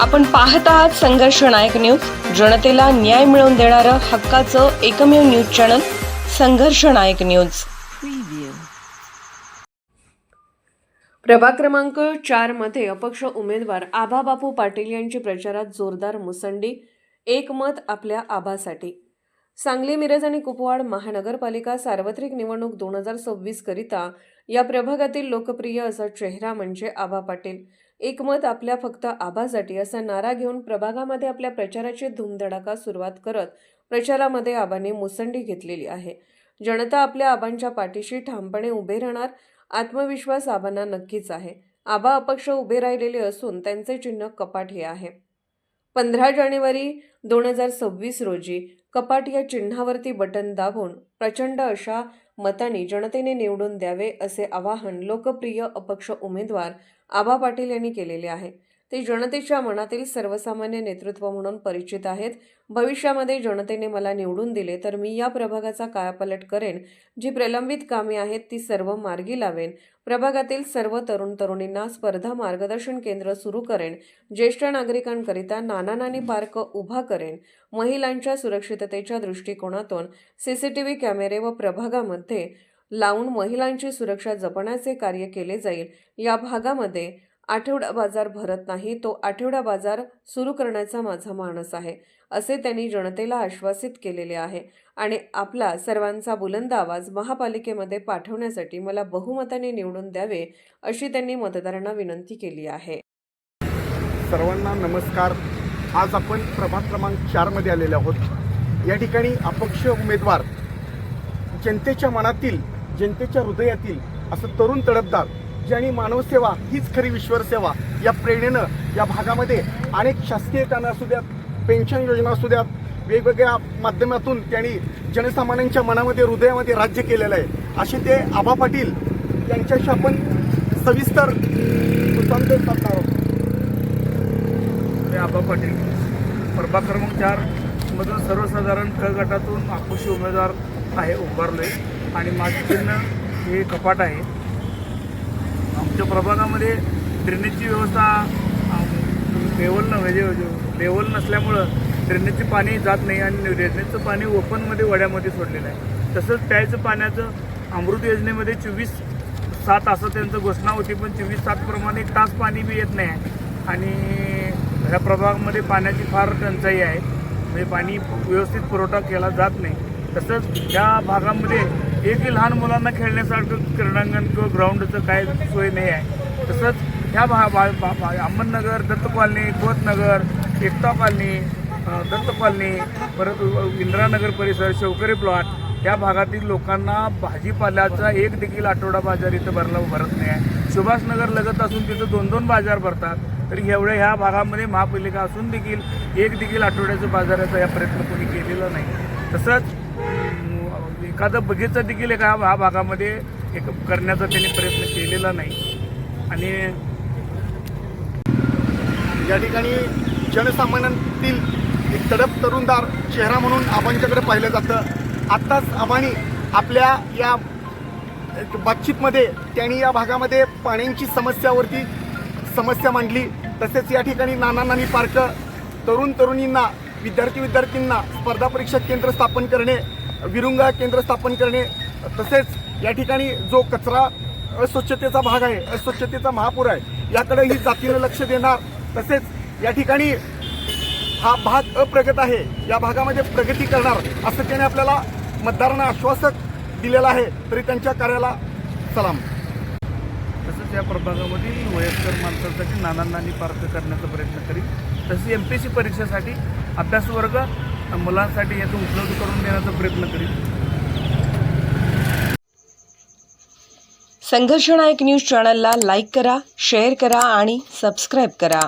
आपण पाहत आहात संघर्ष नायक न्यूज. जनतेला न्याय मिळवून देणारं हक्काचं एकमेव न्यूज चॅनल संघर्ष नायक न्यूज. प्रभाग क्रमांक चारमध्ये अपक्ष उमेदवार आबा बापू पाटील यांची प्रचारात जोरदार मुसंडी एक मत आपल्या आबासाठी सांगली मिरज आणि कुपवाड महानगरपालिका सार्वत्रिक निवडणूक दोन हजार सव्वीस करिता या प्रभागातील लोकप्रिय असा चेहरा म्हणजे आबा पाटील. एकमत आपल्या फक्त आबासाठी असा नारा घेऊन प्रभागामध्ये आपल्या प्रचाराची धूमधडाका सुरुवात करत प्रचारामध्ये आबाने मुसंडी घेतलेली आहे. जनता आपल्या आबांच्या पाठीशी ठामपणे उभे राहणार आत्मविश्वास आबांना नक्कीच आहे. आबा अपक्ष उभे राहिलेले असून त्यांचे चिन्ह कपाट हे आहे. पंधरा जानेवारी दोन हजार सव्वीस रोजी कपाट या चिन्हावरती बटन दाबून प्रचंड अशा मताने जनतेने निवडून द्यावे असे आवाहन लोकप्रिय अपक्ष उमेदवार आबा पाटील यांनी केलेले आहे. ते जनतेच्या मनातील सर्वसामान्य नेतृत्व म्हणून परिचित आहेत. भविष्यामध्ये जनतेने मला निवडून दिले तर मी या प्रभागाचा कायापालट करेन. जी प्रलंबित कामे आहेत ती सर्व मार्गी लावेन. प्रभागातील सर्व तरुण तरुणींना स्पर्धा मार्गदर्शन केंद्र सुरू करेन. ज्येष्ठ नागरिकांकरिता नाना नानी पार्क उभा करेन. महिलांच्या सुरक्षिततेच्या दृष्टिकोनातून सीसीटीव्ही कॅमेरे व प्रभागामध्ये लावून महिलांची सुरक्षा जपण्याचे कार्य केले जाईल. या भागामध्ये आठवडा बाजार भरत नाही तो आठवडा बाजार सुरू करण्याचा माझा मानस आहे असे त्यांनी जनतेला आश्वासित केलेले आहे. आणि आपला सर्वांचा बुलंद आवाज महापालिकेमध्ये पाठवण्यासाठी मला बहुमताने निवडून द्यावे अशी त्यांनी मतदारांना विनंती केली आहे. सर्वांना नमस्कार. आज आपण प्रभाग क्रमांक चारमध्ये आलेले आहोत. या ठिकाणी अपक्ष उमेदवार जनतेच्या मनातील जनतेच्या हृदयातील असं तरुण तडफदार ज्यांनी मानवसेवा हीच खरी विश्वसेवा या प्रेरणेनं या भागामध्ये अनेक शासकीय कामं असू द्यात पेन्शन योजना असू द्यात वेगवेगळ्या माध्यमातून त्यांनी जनसामान्यांच्या मनामध्ये हृदयामध्ये राज्य केलेलं आहे. असे ते आबा पाटील यांच्याशी आपण सविस्तर वृत्तांत साधणार आहोत. आबा पाटील प्रभाग क्रमांक चार मधून सर्वसाधारण क गटातून अपक्ष उमेदवार आहे उभारलो आहे आणि माझं चिन्ह हे कपाट आहे. आमच्या प्रभागामध्ये ड्रेनेजची व्यवस्था लेवल न म्हणजे लेवल नसल्यामुळं ड्रेनेजचे पाणी जात नाही आणि ड्रेनेजचं पाणी ओपनमध्ये वड्यामध्ये सोडलेलं आहे. तसंच प्यायचं पाण्याचं अमृत योजनेमध्ये चोवीस सात असं त्यांचं घोषणा होती पण चोवीस सातप्रमाणे एक तास पाणी बी येत नाही. आहे आणि ह्या प्रभागामध्ये पाण्याची फार टंचाई आहे. म्हणजे पाणी व्यवस्थित पुरवठा केला जात नाही. तसंच या भागामध्ये एकही लहान मुलांना खेळण्यासारखं क्रीडांगण किंवा ग्राउंडचं काय सोय नाही आहे. तसंच ह्या भा भा Ahmednagar Datta colony Kotnagar Ekta colony Datta colony परत इंदिरानगर परिसर शेवकरी प्लॉट या भागातील लोकांना भाजीपाल्याचा एक देखील आठवडा बाजार इथं भरला भरत नाही आहे. सुभाषनगर लगत असून तिथं दोन दोन बाजार भरतात. तरी एवढ्या ह्या भागामध्ये महापालिका असून देखील एक देखील आठवड्याचं बाजाराचा या प्रयत्न कोणी केलेला नाही. तसंच एखादं बगीचा देखील एका ह्या भागामध्ये एक करण्याचा त्यांनी प्रयत्न केलेला नाही. आणि या ठिकाणी जनसामान्यांतील एक तडप तरुणदार चेहरा म्हणून आबांच्याकडे पाहिलं जातं. आत्ताच आबांनी आपल्या या एक बातचीतमध्ये त्यांनी या भागामध्ये पाण्याची समस्यावरती समस्या मांडली. तसेच या ठिकाणी नाना नानी पार्क तरुण तरुणींना विद्यार्थी विद्यार्थ्यांना स्पर्धा परीक्षा केंद्र स्थापन करणे विरुंगा केंद्र स्थापन करणे तसेच या ठिकाणी जो कचरा अस्वच्छतेचा भाग आहे अस्वच्छतेचा महापूर आहे याकडेही जातीनं लक्ष देणार. तसेच या ठिकाणी हा भाग अप्रगत आहे या भागामध्ये प्रगती करणार असं त्याने आपल्याला मतदारांना आश्वासक दिलेलं आहे. तरी त्यांच्या कार्याला सलाम. तसंच या प्रभागामधील वयस्कर माणसांसाठी नानांनी नानी पार्क करण्याचा प्रयत्न करीन तसेच एम पी एस सी परीक्षेसाठी अभ्यासवर्ग मुलांसाठी यातून उपलब्ध करून देण्याचा प्रयत्न करीन संघर्ष नायक न्यूज चॅनलला लाईक करा शेअर करा आणि सबस्क्राईब करा.